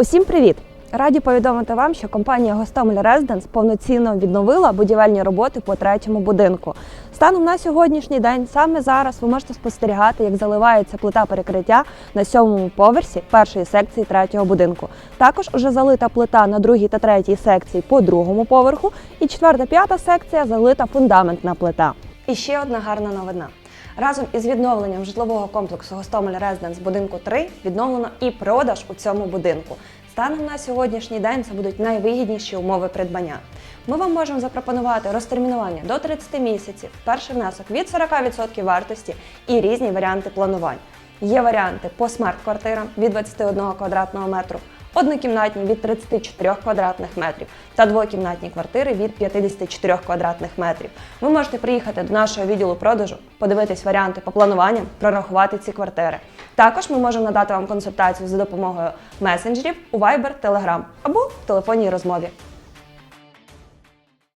Усім привіт! Раді повідомити вам, що компанія Гостомель Резиденс повноцінно відновила будівельні роботи по третьому будинку. Станом на сьогоднішній день, саме зараз ви можете спостерігати, як заливається плита перекриття на сьомому поверсі першої секції третього будинку. Також уже залита плита на другій та третій секції по другому поверху, і четверта п'ята секція залита фундаментна плита. І ще одна гарна новина. Разом із відновленням житлового комплексу Гостомель Резиденс будинку 3 відновлено і продаж у цьому будинку. Станом на сьогоднішній день це будуть найвигідніші умови придбання. Ми вам можемо запропонувати розтермінування до 30 місяців, перший внесок від 40% вартості і різні варіанти планувань. Є варіанти по смарт-квартирам від 21 квадратного метру, однокімнатні від 34 квадратних метрів та двокімнатні квартири від 54 квадратних метрів. Ви можете приїхати до нашого відділу продажу, подивитись варіанти по плануванням, прорахувати ці квартири. Також ми можемо надати вам консультацію за допомогою месенджерів у Viber, Telegram або в телефонній розмові.